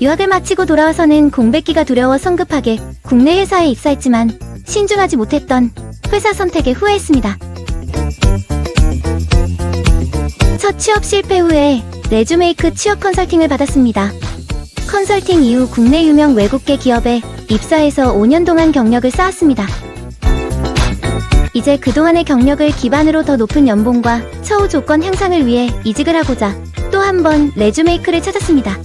유학을 마치고 돌아와서는 공백기가 두려워 성급하게 국내 회사에 입사했지만 신중하지 못했던 회사 선택에 후회했습니다. 첫 취업 실패 후에 레주메이크 취업 컨설팅을 받았습니다. 컨설팅 이후 국내 유명 외국계 기업에 입사해서 5년 동안 경력을 쌓았습니다. 이제 그동안의 경력을 기반으로 더 높은 연봉과 처우 조건 향상을 위해 이직을 하고자 또 한 번 레주메이크를 찾았습니다.